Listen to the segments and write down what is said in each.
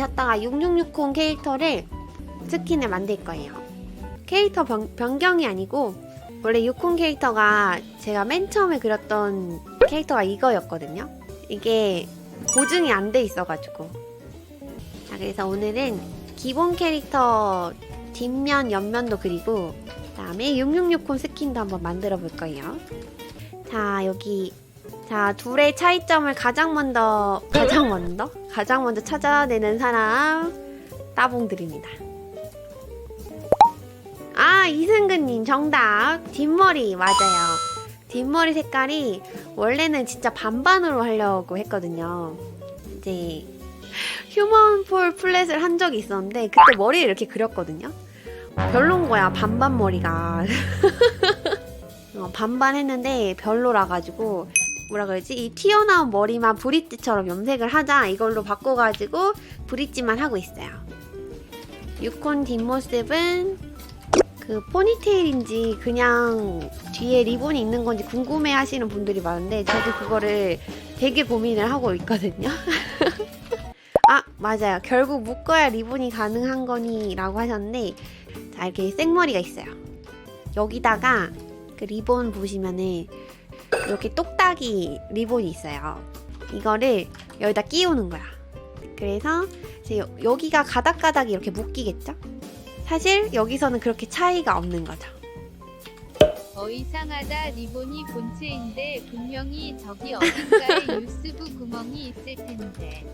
쉬었다가 6660 캐릭터를 스킨을 만들 거예요. 캐릭터 변, 변경이 아니고 원래 60 캐릭터가 제가 맨 처음에 그렸던 캐릭터가 이거였거든요. 이게 고증이 안 돼 있어가지고. 자, 그래서 오늘은 기본 캐릭터 뒷면, 옆면도 그리고 그 다음에 6660 스킨도 한번 만들어 볼 거예요. 자, 여기 자, 둘의 차이점을 가장 먼저 가장 먼저 가장 먼저 찾아내는 사람 따봉 드립니다. 아, 이승근님 정답. 뒷머리 맞아요. 뒷머리 색깔이 원래는 진짜 반반으로 하려고 했거든요. 이제 휴먼 폴 플랫을 한 적이 있었는데 그때 머리를 이렇게 그렸거든요. 별론 거야 반반 머리가. 어, 반반 했는데 별로라 가지고 뭐라 그러지 이 튀어나온 머리만 브릿지처럼 염색을 하자 이걸로 바꿔가지고 브릿지만 하고 있어요. 유콘 뒷모습은 그 포니테일인지 그냥 뒤에 리본이 있는 건지 궁금해 하시는 분들이 많은데 저도 그거를 되게 고민을 하고 있거든요. 아, 맞아요. 결국 묶어야 리본이 가능한 거니 라고 하셨는데 자, 이렇게 생머리가 있어요. 여기다가 그 리본 보시면은 이렇게 똑딱이 리본이 있어요. 이거를 여기다 끼우는 거야. 그래서 이제 여- 여기가 가닥가닥이 이렇게 묶이겠죠? 사실 여기서는 그렇게 차이가 없는 거죠. 어 이상하다 리본이 본체인데 분명히 저기 어딘가에 유스브 구멍이 있을 텐데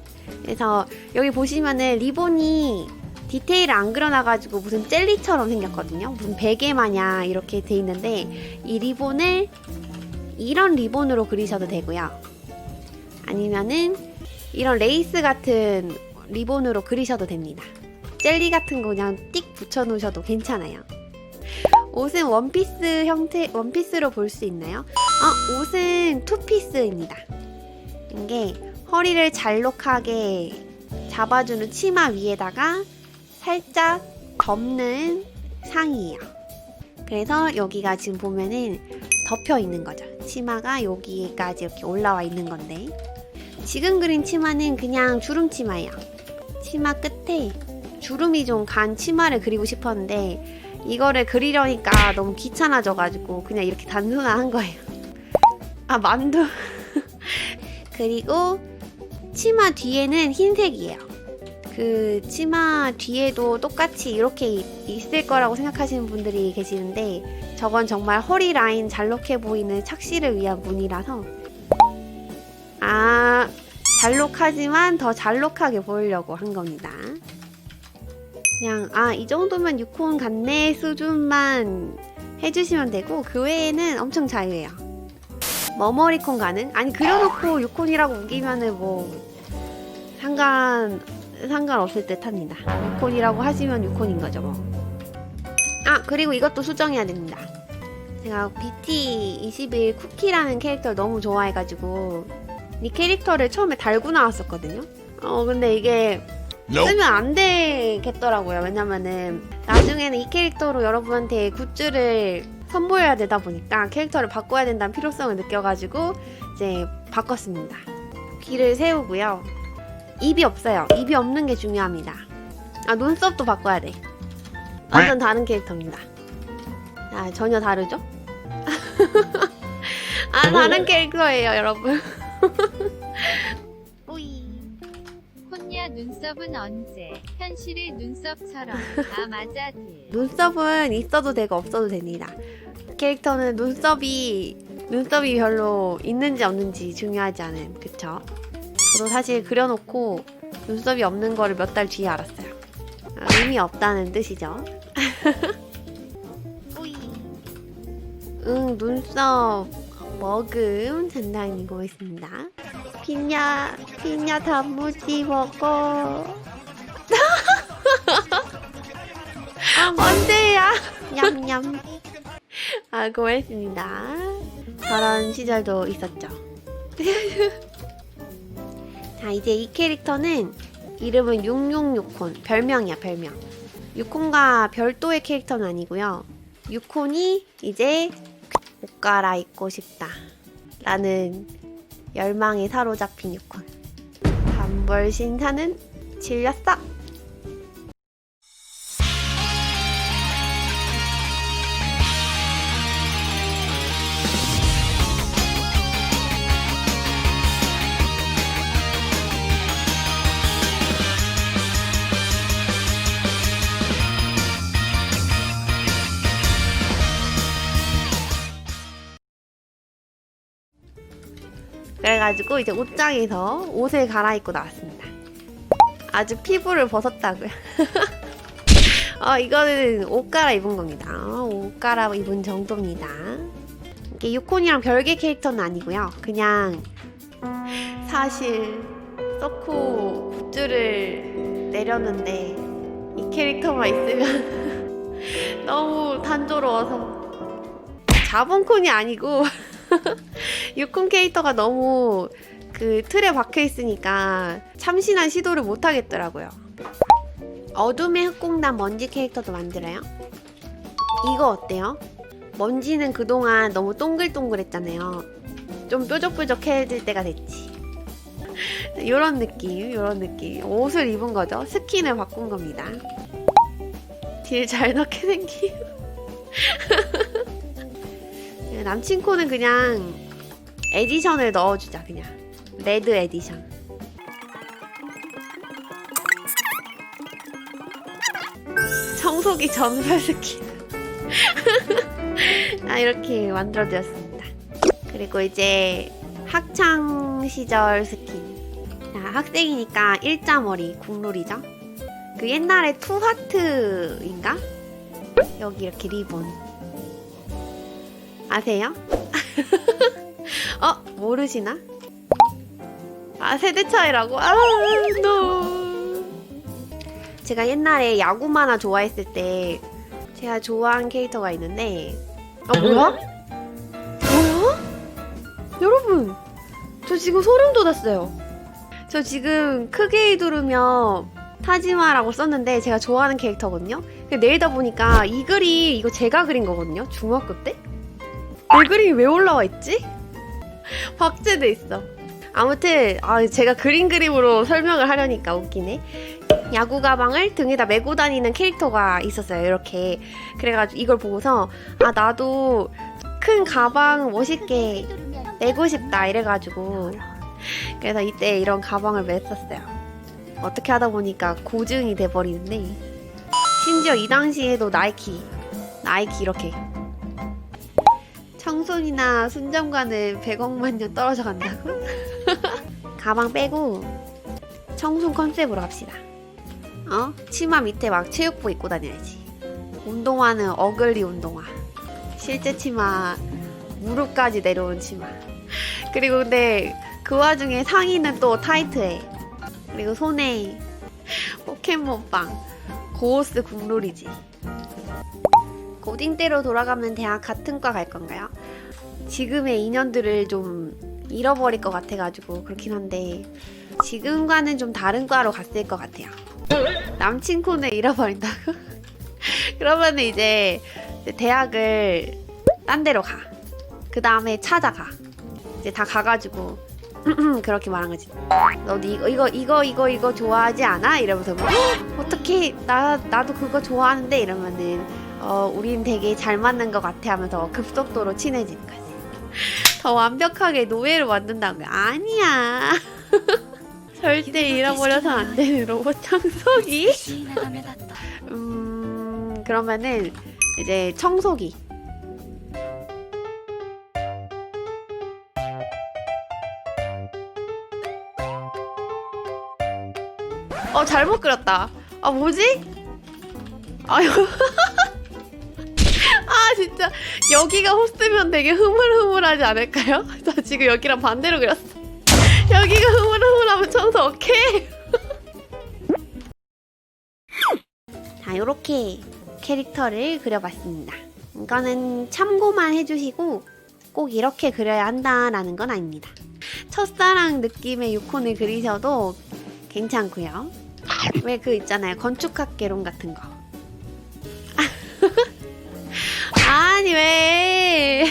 그래서 여기 보시면은 리본이 디테일을 안 그려놔가지고 무슨 젤리처럼 생겼거든요. 무슨 베개 마냥 이렇게 돼 있는데 이 리본을 이런 리본으로 그리셔도 되고요. 아니면은 이런 레이스 같은 리본으로 그리셔도 됩니다. 젤리 같은 거 그냥 띡 붙여 놓으셔도 괜찮아요. 옷은 원피스 형태, 원피스로 볼 수 있나요? 어, 옷은 투피스입니다. 이게 허리를 잘록하게 잡아주는 치마 위에다가 살짝 덮는 상의예요. 그래서 여기가 지금 보면은 덮여 있는 거죠. 치마가 여기까지 이렇게 올라와 있는 건데 지금 그린 치마는 그냥 주름 치마예요. 치마 끝에 주름이 좀 간 치마를 그리고 싶었는데 이거를 그리려니까 너무 귀찮아져가지고 그냥 이렇게 단순한 거예요. 아 만두. 그리고 치마 뒤에는 흰색이에요. 그 치마 뒤에도 똑같이 이렇게 이- 있을 거라고 생각하시는 분들이 계시는데 저건 정말 허리 라인 잘록해 보이는 착시를 위한 무늬라서 아 잘록하지만 더 잘록하게 보이려고 한 겁니다. 그냥 아 이 정도면 유콘 같네 수준만 해주시면 되고 그 외에는 엄청 자유해요. 머머리콘 가능? 아니 그려놓고 유콘이라고 우기면은 뭐 상관 상관없을 듯합니다. 유콘이라고 하시면 유콘인 거죠 뭐. 아 그리고 이것도 수정해야 됩니다. 제가 BT21 쿠키라는 캐릭터를 너무 좋아해가지고 이 캐릭터를 처음에 달고 나왔었거든요. 어 근데 이게 쓰면 안 되겠더라고요. 왜냐면은 나중에는 이 캐릭터로 여러분한테 굿즈를 선보여야 되다 보니까 캐릭터를 바꿔야 된다는 필요성을 느껴가지고 이제 바꿨습니다. 귀를 세우고요. 입이 없어요. 입이 없는 게 중요합니다. 아 눈썹도 바꿔야 돼. 완전 다른 캐릭터입니다. 아 전혀 다르죠? 아 다른 캐릭터예요, 여러분. 오이. 혼야 눈썹은 언제 현실의 눈썹처럼 아 맞아 딜 눈썹은 있어도 되고 없어도 됩니다. 캐릭터는 눈썹이 눈썹이 별로 있는지 없는지 중요하지 않은 그쵸? 저도 사실 그려놓고 눈썹이 없는 거를 몇 달 뒤에 알았어요. 아, 의미 없다는 뜻이죠. 응 눈썹 먹음 전당이고 있습니다. 피냐 피냐 단무지 먹어. 언제야? 냠냠. 아, 고맙습니다. 저런 시절도 있었죠. 자, 이제 이 캐릭터는 이름은 666콘. 별명이야, 별명. 6콘과 별도의 캐릭터는 아니고요. 6콘이 이제 옷 갈아입고 싶다. 라는 열망에 사로잡힌 6콘. 단벌 신사는 질렸어. 그래가지고 이제 옷장에서 옷을 갈아입고 나왔습니다. 아주 피부를 벗었다고요. 어, 이거는 옷 갈아입은 겁니다. 어, 옷 갈아입은 정도입니다. 이게 유콘이랑 별개 캐릭터는 아니고요. 그냥 사실 서코 굿즈를 내렸는데 이 캐릭터만 있으면 너무 단조로워서 자본콘이 아니고 유콘 캐릭터가 너무 그 틀에 박혀 있으니까 참신한 시도를 못 하겠더라고요. 어둠의 흑공단 먼지 캐릭터도 만들어요. 이거 어때요? 먼지는 그동안 너무 동글동글했잖아요. 좀 뾰족뾰족해질 때가 됐지. 이런 느낌, 이런 느낌. 옷을 입은 거죠. 스킨을 바꾼 겁니다. 딜 잘 넣게 생김. 남친 코는 그냥 에디션을 넣어주자 그냥. 레드 에디션. 청소기 전설 스킨. 아 이렇게 만들어드렸습니다. 그리고 이제 학창 시절 스킨. 자, 학생이니까 일자머리 국룰이죠? 그 옛날에 투하트인가? 여기 이렇게 리본 아세요? 어? 모르시나? 아 세대 차이라고? 아 no. 제가 옛날에 야구 만화 좋아했을 때 제가 좋아한 캐릭터가 있는데 아 뭐야? 뭐야? 여러분 저 지금 소름 돋았어요 저 지금 크게 두르며 타지마라고 썼는데 제가 좋아하는 캐릭터거든요 내리다 보니까 이 글이 이거 제가 그린 거거든요 중학교 때 내 그림이 왜 올라와 있지? 박제돼 있어. 아무튼 아, 제가 그린 그림으로 설명을 하려니까 웃기네. 야구 가방을 등에다 메고 다니는 캐릭터가 있었어요. 이렇게 그래가지고 이걸 보고서 아 나도 큰 가방 멋있게 메고 싶다 이래가지고 그래서 이때 이런 가방을 맸었어요. 어떻게 하다 보니까 고증이 돼버리는데 심지어 이 당시에도 나이키 나이키 이렇게 청순이나 순정과는 100억만 년 떨어져 간다고? 가방 빼고 청순 컨셉으로 갑시다. 어? 치마 밑에 막 체육복 입고 다녀야지. 운동화는 어글리 운동화. 실제 치마 무릎까지 내려온 치마. 그리고 근데 그 와중에 상의는 또 타이트해. 그리고 손에 포켓몬빵. 고오스 국룰이지. 고딩 때로 돌아가면 대학 같은 과 갈 건가요? 지금의 인연들을 좀 잃어버릴 것 같아가지고 그렇긴 한데 지금과는 좀 다른 과로 갔을 것 같아요. 남친 콘을 잃어버린다고? 그러면 이제 대학을 딴 데로 가. 그 다음에 찾아가. 이제 다 가가지고 그렇게 말한 거지. 너 이거 이거 이거 이거 이거 좋아하지 않아? 이러면서 뭐, 어떻게 나 나도 그거 좋아하는데 이러면은 어, 우린 되게 잘 맞는 것 같아 하면서 급속도로 친해지는 거지. 더 완벽하게 노예를 만든다고. 아니야. 절대 잃어버려서 안 되는 로봇 청소기? 음, 그러면은 이제 청소기. 어, 잘못 그렸다. 아, 뭐지? 아유. 아 진짜 여기가 호스면 되게 흐물흐물하지 않을까요? 저 지금 여기랑 반대로 그렸어. 여기가 흐물흐물하면 청소 오케이. 자 요렇게 캐릭터를 그려봤습니다. 이거는 참고만 해주시고 꼭 이렇게 그려야 한다라는 건 아닙니다. 첫사랑 느낌의 유콘을 그리셔도 괜찮고요. 왜 그 있잖아요 건축학 개론 같은 거. 아니 왜?